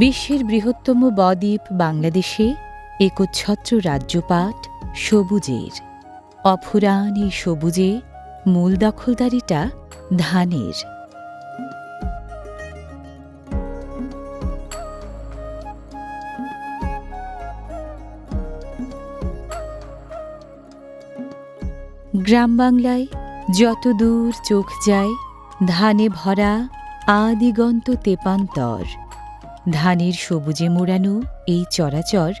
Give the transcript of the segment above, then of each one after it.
বিশ্বের বৃহত্তম বদ্বীপ বাংলাদেশে একচ্ছত্র রাজ্যপাট সবুজের। অফুরান এই সবুজে মূল দখলদারিটা ধানের। গ্রাম বাংলায় যত দূর চোখ যায়, ধানে ভরা আদিগন্ত তেপান্তর। ধানের সবুজে মোড়ানো এই চরাচর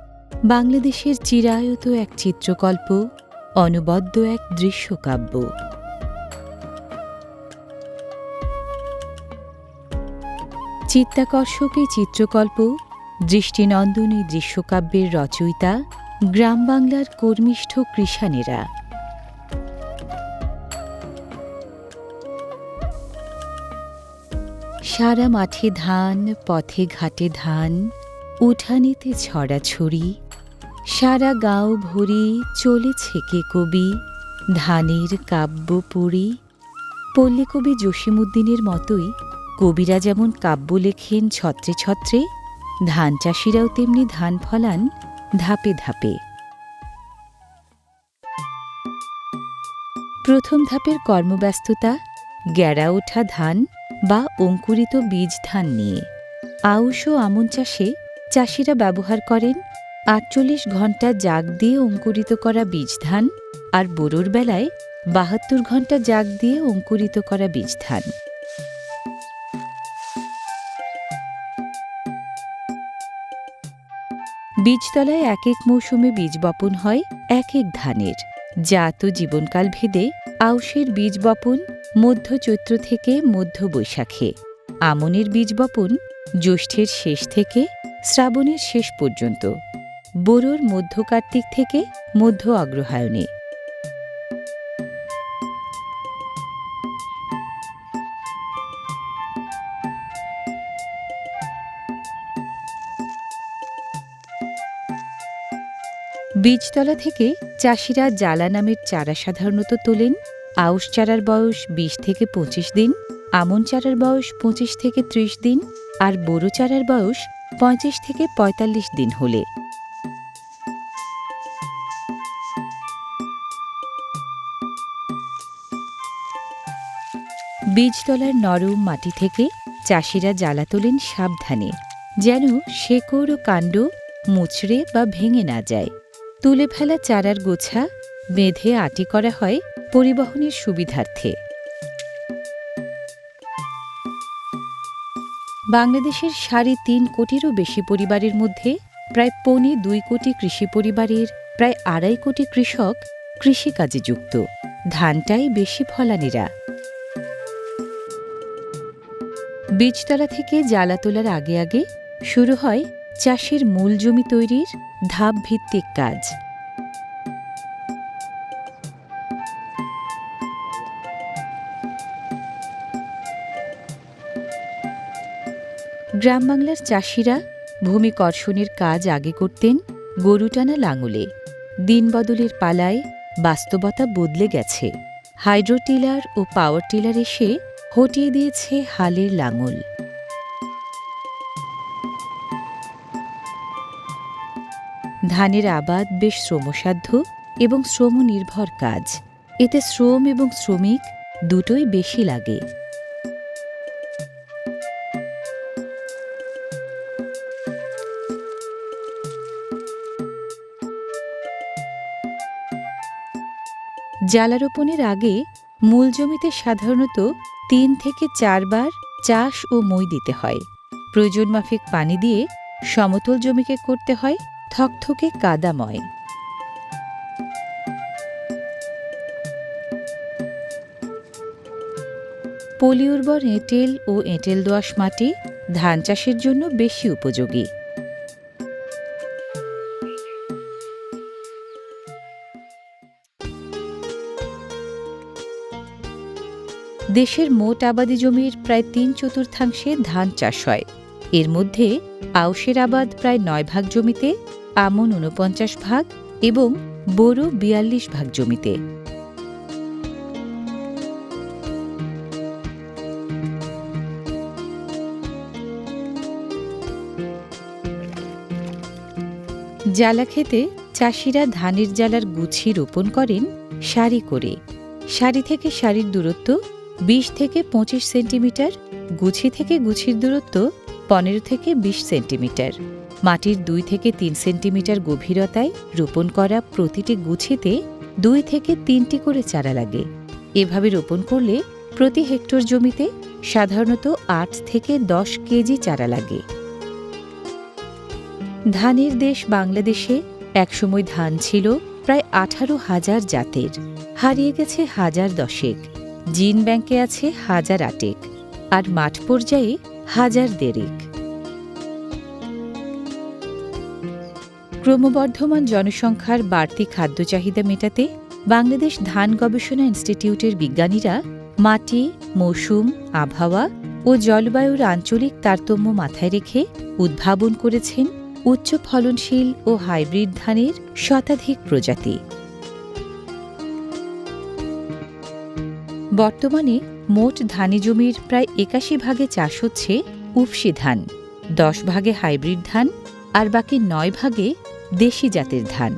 বাংলাদেশের চিরায়ত এক চিত্রকল্প, অনবদ্য এক দৃশ্যকাব্য। চিত্তাকর্ষক এই চিত্রকল্প, দৃষ্টিনন্দন এই দৃশ্যকাব্যের রচয়িতা, গ্রাম বাংলার কর্মিষ্ঠ কৃষানেরা। সারা মাঠে ধান, পথে ঘাটে ধান, উঠানিতে ছড়াছড়ি সারা গাঁও ভরি চলেছে কে কবি, ধানের কাব্য পড়ি। পল্লী কবি জসিমুদ্দিনের মতোই, কবিরা যেমন কাব্য লেখেন ছত্রে ছত্রে, ধান চাষিরাও তেমনি ধান ফলান ধাপে ধাপে। প্রথম ধাপের কর্মব্যস্ততা গ্যাড়া ওঠা ধান বা অঙ্কুরিত বীজ ধান নিয়ে। আউশ ও আমন চাষে চাষিরা ব্যবহার করেন আটচল্লিশ ঘণ্টা জাগ দিয়ে অঙ্কুরিত করা বীজ ধান আর বোরোর বেলায় বাহাত্তর ঘণ্টা জাগ দিয়ে অঙ্কুরিত করা বীজ ধান। বীজতলায় এক এক মৌসুমে বীজ বপন হয় এক এক ধানের। জাত জীবনকাল ভেদে আউশের বীজ বপন মধ্য চৈত্র থেকে মধ্য বৈশাখে আমনের বীজ বপন, জ্যৈষ্ঠের শেষ থেকে শ্রাবণের শেষ পর্যন্ত। বোরোর মধ্য কার্তিক থেকে মধ্য অগ্রহায়ণে। বীজতলা থেকে চাষিরা জ্বালা নামের চারা সাধারণত তোলেন। আউশ চারার বয়স বিশ থেকে পঁচিশ দিন, আমন চারার বয়স পঁচিশ থেকে ত্রিশ দিন, আর বোরো চারার বয়স পঁয়ত্রিশ থেকে পঁয়তাল্লিশ দিন হলে। বীজতলার নরম মাটি থেকে চাষিরা জ্বালা তোলেন সাবধানে, যেন শেকড় ও কাণ্ড মুচড়ে বা ভেঙে না যায়। তুলে ফেলা চারার গোছা বেঁধে আটি করা হয় পরিবহনের সুবিধার্থে। বাংলাদেশের সাড়ে তিন কোটিরও বেশি পরিবারের মধ্যে প্রায় পৌনে দুই কোটি কৃষি পরিবারের প্রায় আড়াই কোটি কৃষক কৃষিকাজে যুক্ত। ধানটাই বেশি ফলানিরা। বীজতলা থেকে জ্বালা তোলার আগে আগে শুরু হয় চাষের মূল জমি তৈরির ধাপ ভিত্তিক কাজ। গ্রাম বাংলার চাষিরা ভূমি কর্ষণের কাজ আগে করতেন গরু টানা লাঙলে। দিন বদলের পালায় বাস্তবতা বদলে গেছে। হাইড্রোটিলার ও পাওয়ার টিলার এসে হটিয়ে দিয়েছে হালের লাঙল। ধানের আবাদ বেশ শ্রমসাধ্য এবং শ্রমনির্ভর কাজ। এতে শ্রম এবং শ্রমিক দুটোই বেশি লাগে। জ্বালা রোপণের আগে মূল জমিতে সাধারণত তিন থেকে চারবার চাষ ও মই দিতে হয়। প্রয়োজন মাফিক পানি দিয়ে সমতল জমিকে করতে হয়। থকথকে কাদাময়। পলি উর্বর এঁটেল ও এঁটেল দোআঁশ মাটি ধান চাষের জন্য বেশি উপযোগী। দেশের মোট আবাদি জমির প্রায় তিন চতুর্থাংশে ধান চাষ হয়। এর মধ্যে আউশের আবাদ প্রায় নয় ভাগ জমিতে, আমন ঊনপঞ্চাশ ভাগ এবং বোরো বিয়াল্লিশ ভাগ জমিতে। জ্বালা খেতে চাষিরা ধানের জ্বালার গুছি রোপণ করেন সারি করে। সারি থেকে সারির দূরত্ব বিশ থেকে পঁচিশ সেন্টিমিটার, গুছি থেকে গুছির দূরত্ব পনেরো থেকে বিশ সেন্টিমিটার। মাটির দুই থেকে তিন সেন্টিমিটার গভীরতায় রোপণ করা প্রতিটি গুছিতে দুই থেকে তিনটি করে চারা লাগে। এভাবে রোপণ করলে প্রতি হেক্টর জমিতে সাধারণত আট থেকে দশ কেজি চারা লাগে। ধানের দেশ বাংলাদেশে একসময় ধান ছিল প্রায় আঠারো হাজার জাতের। হারিয়ে গেছে হাজার দশেক। জিন ব্যাংকে আছে হাজার আটেক। আর মাঠ পর্যায়ে হাজার দেড়েক ক্রমবর্ধমান জনসংখ্যার বাড়তি খাদ্য চাহিদা মেটাতে বাংলাদেশ ধান গবেষণা ইনস্টিটিউটের বিজ্ঞানীরা মাটি, মৌসুম, আবহাওয়া ও জলবায়ুর আঞ্চলিক তারতম্য মাথায় রেখে উদ্ভাবন করেছেন উচ্চ ফলনশীল ও হাইব্রিড ধানের শতাধিক প্রজাতি। বর্তমানে মোট ধানি জমির প্রায় একাশি ভাগে চাষ হচ্ছে উপসি ধান, দশ ভাগে হাইব্রিড ধান আর বাকি নয় ভাগে দেশি জাতের ধান।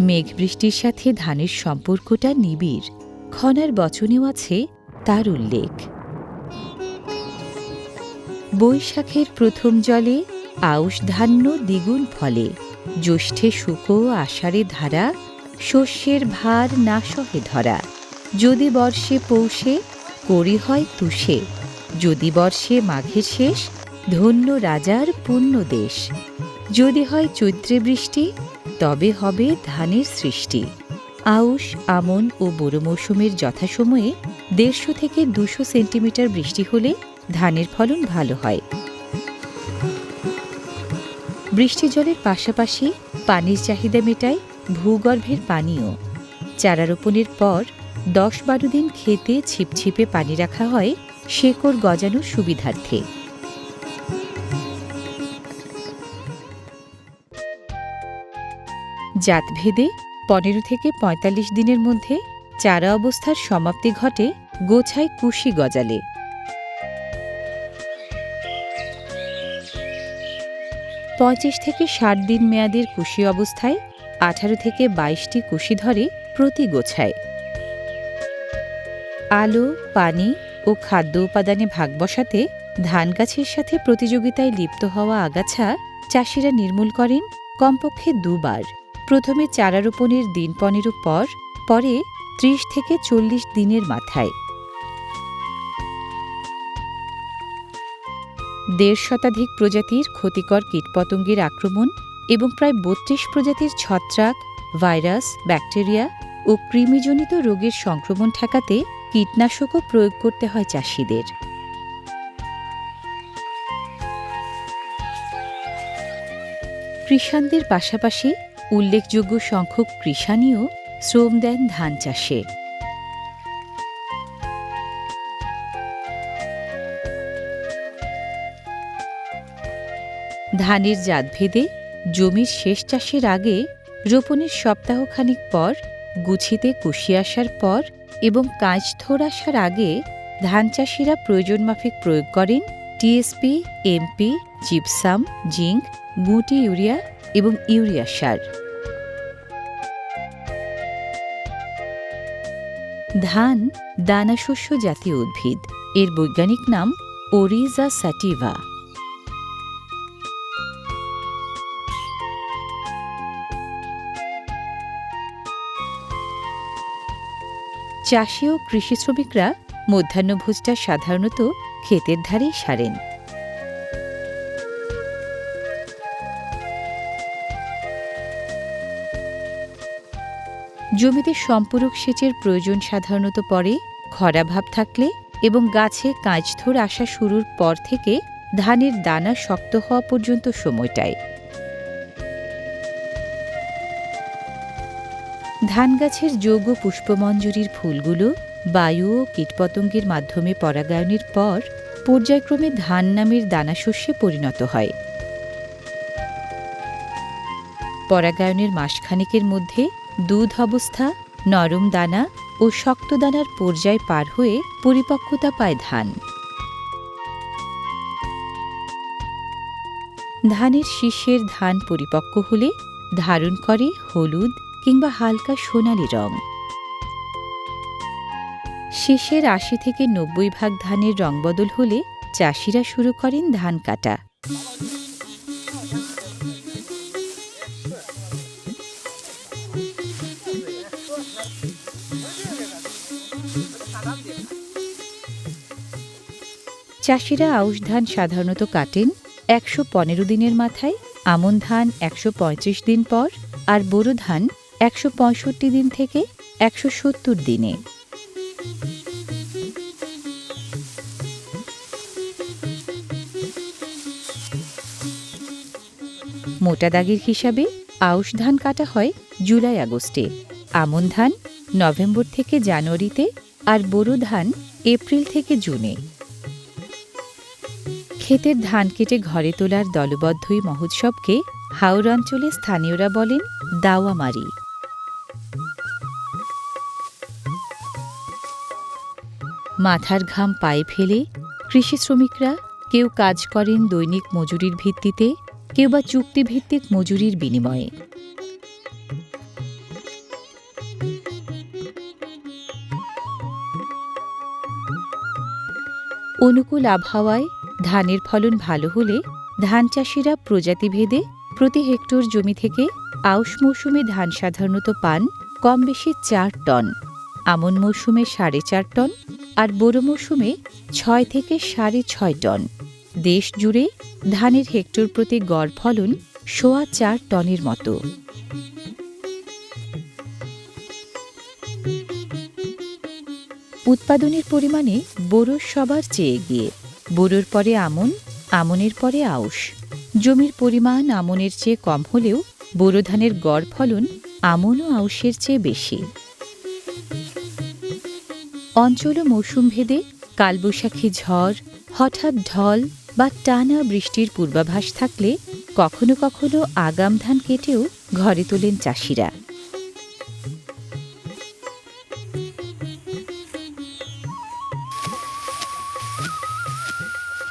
মেঘ বৃষ্টির সাথে ধানের সম্পর্কটা নিবিড়, খনার বচনেও আছে তার উল্লেখ। বৈশাখের প্রথম জলে আউশ ধান্য দ্বিগুণ ফলে। জ্যৈষ্ঠে শুকো আষাঢ়ে ধারা, শস্যের ভার না সহে ধরা। যদি বর্ষে পৌষে, করি হয় তুষে। যদি বর্ষে মাঘের শেষ, ধন্য রাজার পুণ্য দেশ। যদি হয় চৈত্রে বৃষ্টি, তবে হবে ধানের সৃষ্টি। আউশ, আমন ও বোরো মৌসুমের যথাসময়ে দেড়শো থেকে দুশো সেন্টিমিটার বৃষ্টি হলে ধানের ফলন ভালো হয়। বৃষ্টি জলের পাশাপাশি পানির চাহিদা মেটায় ভূগর্ভের পানীয় চারা রোপণের পর দশ বারো দিন খেতে ছিপছিপে পানি রাখা হয় শেকড় গজানোর সুবিধার্থে। জাতভেদে পনেরো থেকে পঁয়তাল্লিশ দিনের মধ্যে চারা অবস্থার সমাপ্তি ঘটে গোছায় কুশি গজালে। পঁয়ত্রিশ থেকে ষাট দিন মেয়াদের কুশি অবস্থায়, আঠারো থেকে বাইশটি কুশি ধরে প্রতি গোছায়। আলো, পানি ও খাদ্য উপাদানে ভাগ বসাতে ধান গাছের সাথে প্রতিযোগিতায় লিপ্ত হওয়া আগাছা চাষিরা নির্মূল করেন কমপক্ষে দুবার। প্রথমে চারা রোপণের দিন পনেরো পর, পরে ত্রিশ থেকে চল্লিশ দিনের মাথায়। দেড় শতাধিক প্রজাতির ক্ষতিকর কীটপতঙ্গের আক্রমণ এবং প্রায় বত্রিশ প্রজাতির ছত্রাক, ভাইরাস, ব্যাকটেরিয়া ও কৃমিজনিত রোগের সংক্রমণ ঠেকাতে কীটনাশকও প্রয়োগ করতে হয় চাষিদের। কৃষাণদের পাশাপাশি উল্লেখযোগ্য সংখ্যক কৃষাণীও শ্রম দেন ধান চাষে। ধানের জাতভেদে জমির শেষ চাষের আগে রোপণের সপ্তাহখানিক পর গুছিতে কুশি আসার পর এবং কাঁচ থোর আসার আগে ধান চাষিরা প্রয়োজন মাফিক প্রয়োগ করেন টিএসপি, এমপি, জিপসাম, জিঙ্ক, গুটি, ইউরিয়া এবং ইউরিয়া সার। ধান দানাশস্য জাতীয় উদ্ভিদ। এর বৈজ্ঞানিক নাম ওরিজা স্যাটিভা। চাষি ও কৃষি শ্রমিকরা মধ্যাহ্নভোজটা সাধারণত ক্ষেতের ধারেই সারেন। জমিতে সম্পূরক সেচের প্রয়োজন সাধারণত পড়ে খরাভাব থাকলে এবং গাছে কাঁচথোর আসা শুরুর পর থেকে ধানের দানা শক্ত হওয়া পর্যন্ত সময়টায়। ধান গাছের যোগ পুষ্পমঞ্জুরির ফুলগুলো বায়ু ও কীটপতঙ্গের মাধ্যমে পরাগায়নের পর পর্যায়ক্রমে ধান নামের দানাশস্যে পরিণত হয়। পরাগায়নের মাসখানেকের মধ্যে দুধ অবস্থা, নরম দানা ও শক্ত দানার পর্যায় পার হয়ে পরিপক্কতা পায় ধান। ধানের শীষের ধান পরিপক্ক হলে ধারণ করে হলুদ কিংবা হালকা সোনালি রং। শেষের আশি থেকে নব্বই ভাগ ধানের রং বদল হলে চাষিরা শুরু করেন ধান কাটা। চাষিরা আউশ ধান সাধারণত কাটেন একশো পনেরো দিনের মাথায়, আমন ধান একশো পঁয়ত্রিশ দিন পর, আর বোরো ধান একশো পঁয়ষট্টি দিন থেকে একশো সত্তর দিনে। মোটা দাগের হিসাবে আউশ ধান কাটা হয় জুলাই আগস্টে। আমন ধান নভেম্বর থেকে জানুয়ারিতে আর বোরো ধান এপ্রিল থেকে জুনে। ক্ষেতের ধান কেটে ঘরে তোলার দলবদ্ধই মহোৎসবকে হাওর অঞ্চলে স্থানীয়রা বলেন দাওয়ামারি। মাথার ঘাম পায়ে ফেলে কৃষি শ্রমিকরা কেউ কাজ করেন দৈনিক মজুরির ভিত্তিতে, কেউ বা চুক্তিভিত্তিক মজুরির বিনিময়ে। অনুকূল আবহাওয়ায় ধানের ফলন ভালো হলে ধান চাষিরা প্রজাতিভেদে প্রতি হেক্টর জমি থেকে আউশ মৌসুমে ধান সাধারণত পান কম বেশি চার টন। আমন মৌসুমে সাড়ে চার টন আর বোরো মৌসুমে ছয় থেকে সাড়ে ছয় টন। দেশ জুড়ে ধানের হেক্টর প্রতি গড় ফলন সোয়া চার টনের মতো। উৎপাদনের পরিমাণে বোরোর সবার চেয়ে এগিয়ে। বোরোর পরে আমন, আমনের পরে আউশ। জমির পরিমাণ আমনের চেয়ে কম হলেও বোরো ধানের গড় ফলন আমন ও আউশের চেয়ে বেশি। অঞ্চল ও মৌসুম ভেদে কালবৈশাখী ঝড়, হঠাৎ ঢল বা টানা বৃষ্টির পূর্বাভাস থাকলে কখনো কখনো আগাম ধান কেটেও ঘরে তোলেন চাষিরা।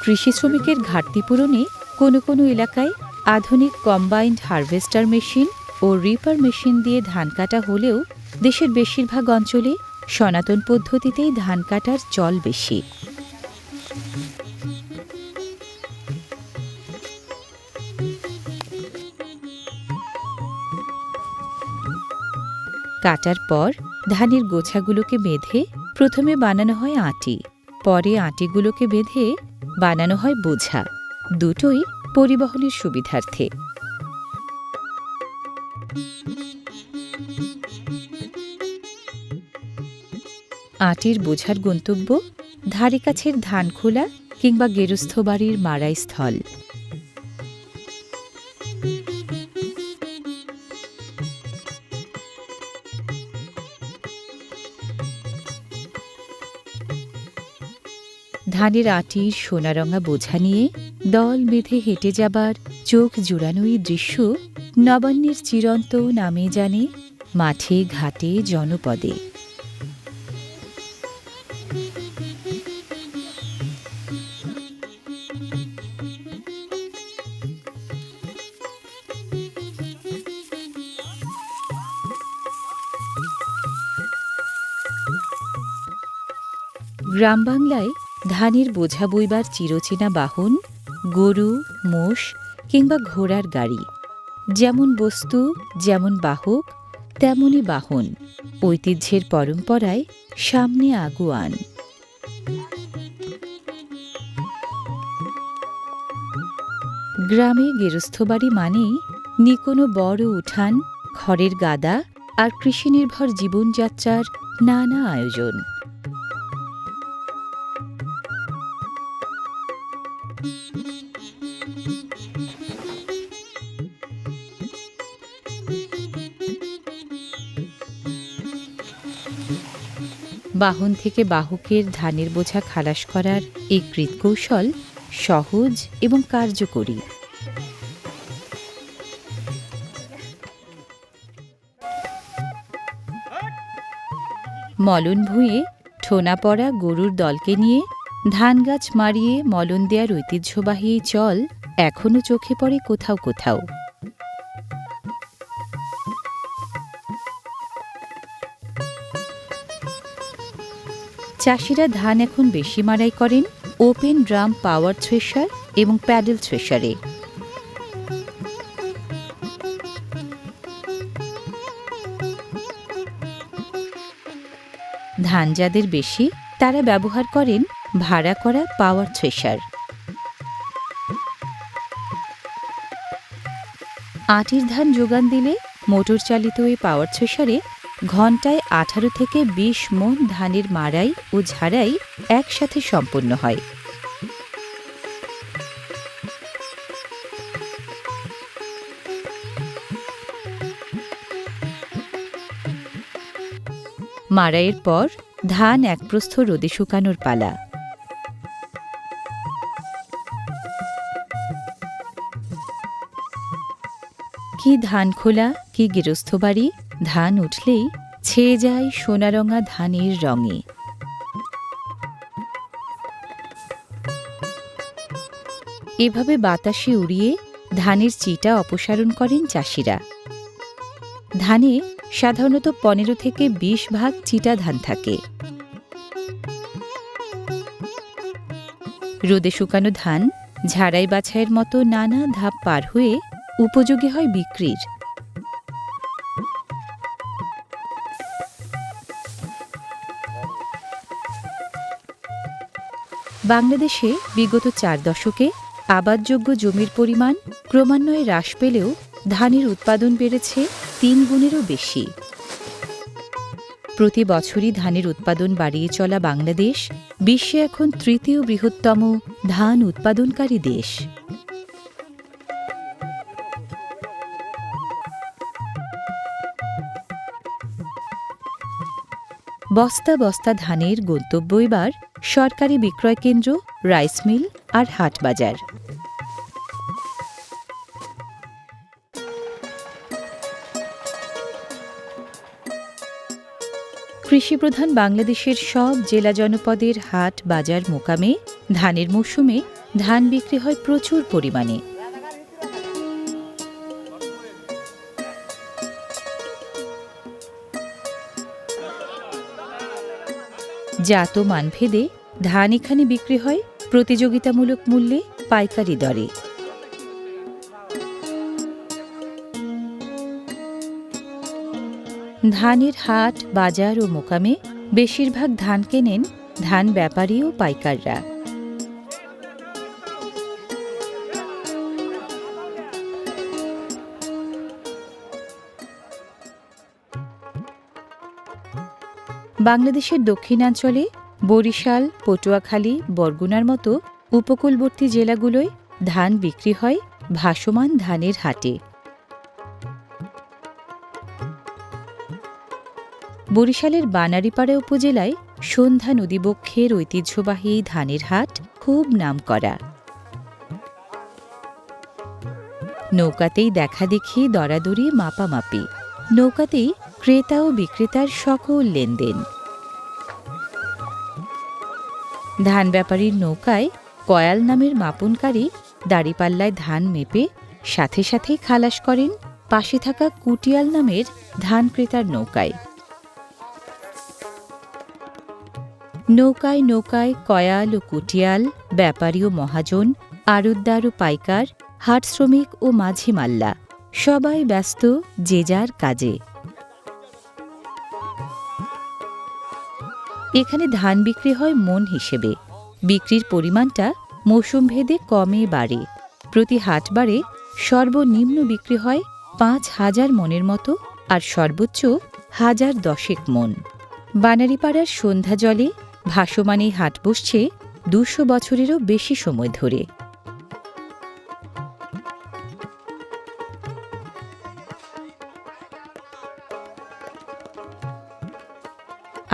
কৃষি শ্রমিকের ঘাটতি পূরণে কোনো কোনো এলাকায় আধুনিক কম্বাইন্ড হারভেস্টার মেশিন ও রিপার মেশিন দিয়ে ধান কাটা হলেও দেশের বেশিরভাগ অঞ্চলে সনাতন পদ্ধতিতেই ধান কাটার চল বেশি। কাটার পর ধানের গোছাগুলোকে বেঁধে প্রথমে বানানো হয় আটি। পরে আটিগুলোকে বেঁধে বানানো হয় বোঝা। দুটোই পরিবহনের সুবিধার্থে। আটির বোঝার গন্তব্য ধারে কাছের ধান খোলা কিংবা গেরস্থ বাড়ির মারাই স্থল। ধানের আটির সোনারঙা বোঝা নিয়ে দল বেঁধে হেঁটে যাবার চোখ জুড়ানোই দৃশ্য নবান্নের চিরন্ত নামে জানে মাঠে ঘাটে জনপদে। গ্রাম বাংলায় ধানের বোঝা বইবার চিরচেনা বাহন, গরু, মোষ কিংবা ঘোড়ার গাড়ি। যেমন বস্তু, যেমন বাহক তেমনই বাহন। ঐতিহ্যের পরম্পরায় সামনে আগুয়ান। গ্রামে গেরস্থবাড়ি মানেই নিকোনো বড় উঠান, খড়ের গাদা আর কৃষিনির্ভর জীবনযাত্রার নানা আয়োজন। বাহন থেকে বাহকের ধানের বোঝা খালাস করার এই কৃতকৌশল সহজ এবং কার্যকরী। মলন ভুঁয়ে ঠোনা পড়া গরুর দলকে নিয়ে ধান গাছ মারিয়ে মলন দেয়ার ঐতিহ্যবাহী চল এখনও চোখে পড়ে কোথাও কোথাও। চাষিরা ধান এখন বেশি মাড়াই করেন, ওপেন ড্রাম পাওয়ার থ্রেশার এবং প্যাডেল থ্রেশারে। ধান যাদের বেশি, তারা ব্যবহার করেন ভাড়া করা পাওয়ার থ্রেশার। আটির ধান যোগান দিলে মোটর চালিত এই পাওয়ার থ্রেশারে ঘন্টায় আঠারো থেকে বিশ মন ধানের মাড়াই ও ঝাড়াই একসাথে সম্পন্ন হয়। মাড়াইয়ের পর ধান এক প্রস্থ রোদে শুকানোর পালা। কি ধান খোলা, কি গৃহস্থ বাড়ি ধান উঠলেই ছেয়ে যায় সোনারঙা ধানের রঙে। এভাবে বাতাসে উড়িয়ে ধানের চিটা অপসারণ করেন চাষিরা। ধানে সাধারণত পনেরো থেকে বিশ ভাগ চিটা ধান থাকে। রোদে শুকানো ধান ঝাড়াই বাছাইয়ের মতো নানা ধাপ পার হয়ে উপযোগী হয় বিক্রির। বাংলাদেশে বিগত চার দশকে আবাদযোগ্য জমির পরিমাণ ক্রমান্বয়ে হ্রাস পেলেও ধানের উৎপাদন বেড়েছে তিন গুণেরও বেশি। প্রতি বছরই ধানের উৎপাদন বাড়িয়ে চলা বাংলাদেশ বিশ্বে এখন তৃতীয় বৃহত্তম ধান উৎপাদনকারী দেশ। বস্তা বস্তা ধানের গন্তব্য এবার সরকারি বিক্রয় কেন্দ্র, রাইস মিল আর হাট বাজার। কৃষিপ্রধান বাংলাদেশের সব জেলা জনপদের হাট বাজার মোকামে ধানের মৌসুমে ধান বিক্রি হয় প্রচুর পরিমাণে। জাত মানভেদে ধান এখানে বিক্রি হয়, প্রতিযোগিতামূলক মূল্যে পাইকারি দরে। ধানের হাট, বাজার ও মোকামে বেশিরভাগ ধান কেনেন ধান ব্যাপারী ও পাইকাররা। বাংলাদেশের দক্ষিণাঞ্চলে বরিশাল, পটুয়াখালী, বরগুনার মতো উপকূলবর্তী জেলাগুলোয় ধান বিক্রি হয় ভাসমান ধানের হাটে। বরিশালের বানারীপাড়া উপজেলায় সন্ধ্যা নদীবক্ষের ঐতিহ্যবাহী ধানের হাট খুব নামকরা। নৌকাতেই দেখা দেখি দরাদরি মাপামাপি। নৌকাতেই ক্রেতা ও বিক্রেতার সকল লেনদেন। ধান ব্যাপারীর নৌকায় কয়াল নামের মাপনকারী দাড়িপাল্লায় ধান মেপে সাথে সাথেই খালাস করেন পাশে থাকা কুটিয়াল নামের ধান ক্রেতার নৌকায়। নৌকায় নৌকায় কয়াল ও কুটিয়াল, ব্যাপারী ও মহাজন, আড়তদার ও পাইকার, হাট শ্রমিক ও মাঝি মাল্লা সবাই ব্যস্ত যে যার কাজে। এখানে ধান বিক্রি হয় মন হিসেবে। বিক্রির পরিমাণটা মৌসুম ভেদে কমে বাড়ে। প্রতি হাট বাড়ে সর্বনিম্ন বিক্রি হয় পাঁচ হাজার মনের মতো আর সর্বোচ্চ হাজার দশেক মন। বানারিপাড়ার সন্ধ্যা জলে ভাসমান এই হাট বসছে দুশো বছরেরও বেশি সময় ধরে।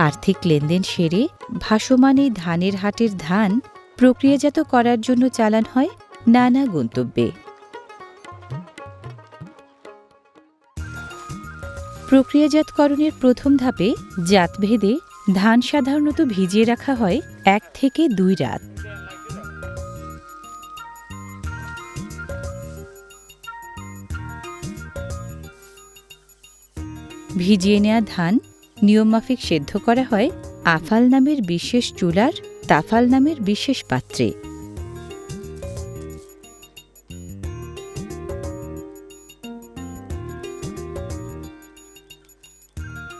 আর্থিক লেনদেন সেরে ভাসমান এই ধানের হাটের ধান প্রক্রিয়াজাত করার জন্য চালান হয় নানা গন্তব্যে। প্রক্রিয়াজাতকরণের প্রথম ধাপে জাতভেদে ধান সাধারণত ভিজিয়ে রাখা হয় এক থেকে দুই রাত। ভিজিয়ে নেওয়া ধান নিয়মমাফিক সেদ্ধ করা হয় আফাল নামের বিশেষ চুলার, তাফাল নামের বিশেষ পাত্রে।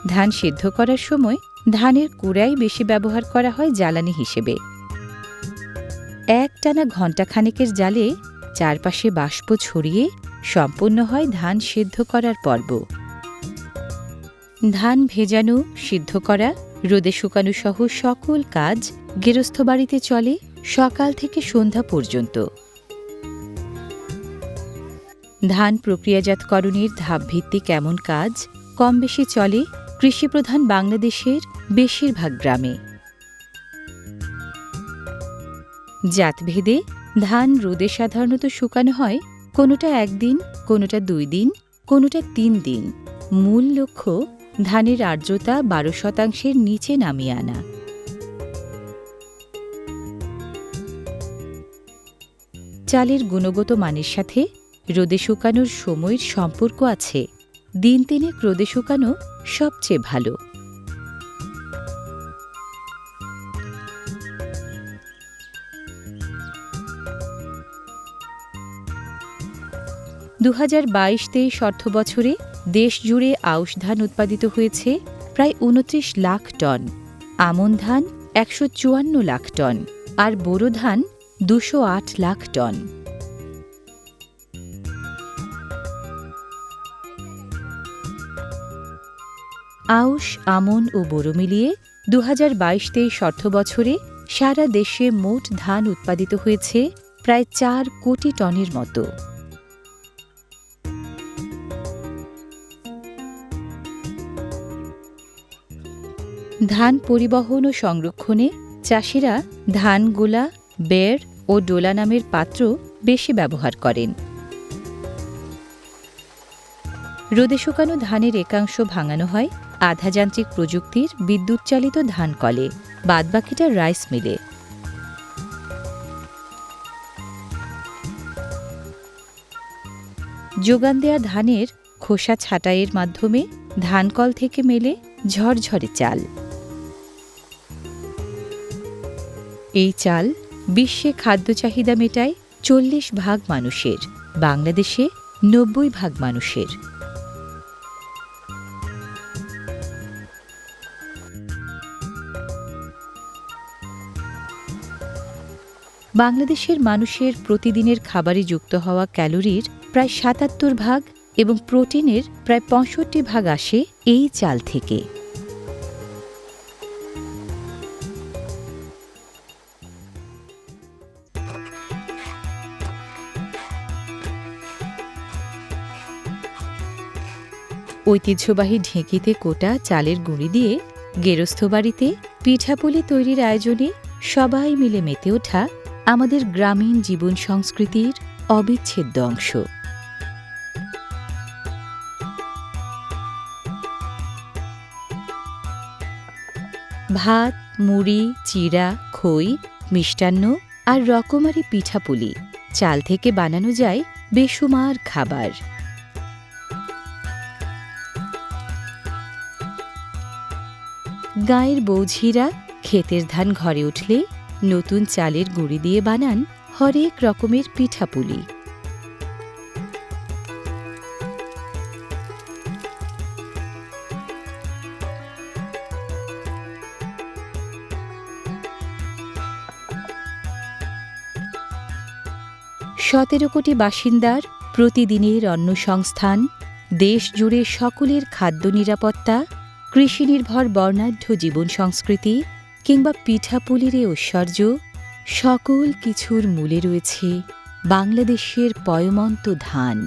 ধান সিদ্ধ করার সময় ধানের কুড়াই বেশি ব্যবহার করা হয় জ্বালানি হিসেবে। এক টানা ঘণ্টাখানেকের জালে চারপাশে বাষ্প ছড়িয়ে সম্পন্ন হয় ধান সিদ্ধ করার পর্ব। ধান ভেজানো, সিদ্ধ করা, রোদে শুকানো সহ সকল কাজ গেরস্থ বাড়িতে চলে সকাল থেকে সন্ধ্যা পর্যন্ত। ধান প্রক্রিয়াজাতকরণের ধাপভিত্তিক এমন কাজ? কম বেশি চলে কৃষিপ্রধান বাংলাদেশের বেশিরভাগ গ্রামে। জাতভেদে ধান রোদে সাধারণত শুকানো হয় কোনোটা একদিন, কোনোটা দুই দিন, কোনোটা তিন দিন। মূল লক্ষ্য ধানের আর্দ্রতা বারো শতাংশের নিচে নামিয়ে আনা। চালের গুণগত মানের সাথে রোদে শুকানোর সময়ের সম্পর্ক আছে। দিন তিনেক রোদে শুকানো সবচেয়ে ভালো। দু হাজার বাইশ তেইশ অর্থ বছরে দেশ জুড়ে আউশ ধান উৎপাদিত হয়েছে প্রায় উনত্রিশ লাখ টন, আমন ধান একশো চুয়ান্ন লাখ টন আর বোরো ধান দুশো আট লাখ টন। আউশ, আমন ও বোরো মিলিয়ে দু হাজার বাইশ তেইশ অর্থ বছরে সারা দেশে মোট ধান উৎপাদিত হয়েছে প্রায় চার কোটি টনের মতো। ধান পরিবহন ও সংরক্ষণে চাষিরা ধান, গোলা, বেড় ও ডোলা নামের পাত্র বেশি ব্যবহার করেন। রোদে শুকানো ধানের একাংশ ভাঙানো হয়, আধাযান্ত্রিক প্রযুক্তির বিদ্যুৎ চালিত ধান কলে, বাদবাকিটা রাইস মিলে। যোগান দেয়া ধানের খোসা ছাঁটাইয়ের মাধ্যমে ধানকল থেকে মেলে ঝরঝরে চাল। এই চাল বিশ্বে খাদ্য চাহিদা মেটায় চল্লিশ ভাগ মানুষের, বাংলাদেশে নব্বই ভাগ মানুষের। বাংলাদেশের মানুষের প্রতিদিনের খাবারে যুক্ত হওয়া ক্যালোরির প্রায় সাতাত্তর ভাগ এবং প্রোটিনের প্রায় পঁয়ষট্টি ভাগ আসে এই চাল থেকে। ঐতিহ্যবাহী ঢেঁকিতে কোটা চালের গুঁড়ি দিয়ে গেরস্থ বাড়িতে পিঠাপুলি তৈরির আয়োজনে সবাই মিলে মেতে ওঠা আমাদের গ্রামীণ জীবন সংস্কৃতির অবিচ্ছেদ্য অংশ। ভাত, মুড়ি, চিড়া, খই, মিষ্টান্ন আর রকমারি পিঠাপুলি চাল থেকে বানানো যায় বেসুমার খাবার। গায়ের বৌঝিরা ক্ষেতের ধান ঘরে উঠলে নতুন চালের গুঁড়ি দিয়ে বানান হরেক রকমের পিঠাপুলি। সতেরো কোটি বাসিন্দার প্রতিদিনের অন্নসংস্থান দেশ জুড়ে সকলের খাদ্য নিরাপত্তা কৃষি নির্ভর বর্ণাঢ্য জীবন সংস্কৃতি কিংবা পিঠাপুলির ঐশ্বর্য, সকল কিছুর মূলে রয়েছে বাংলাদেশের পয়মন্ত ধান।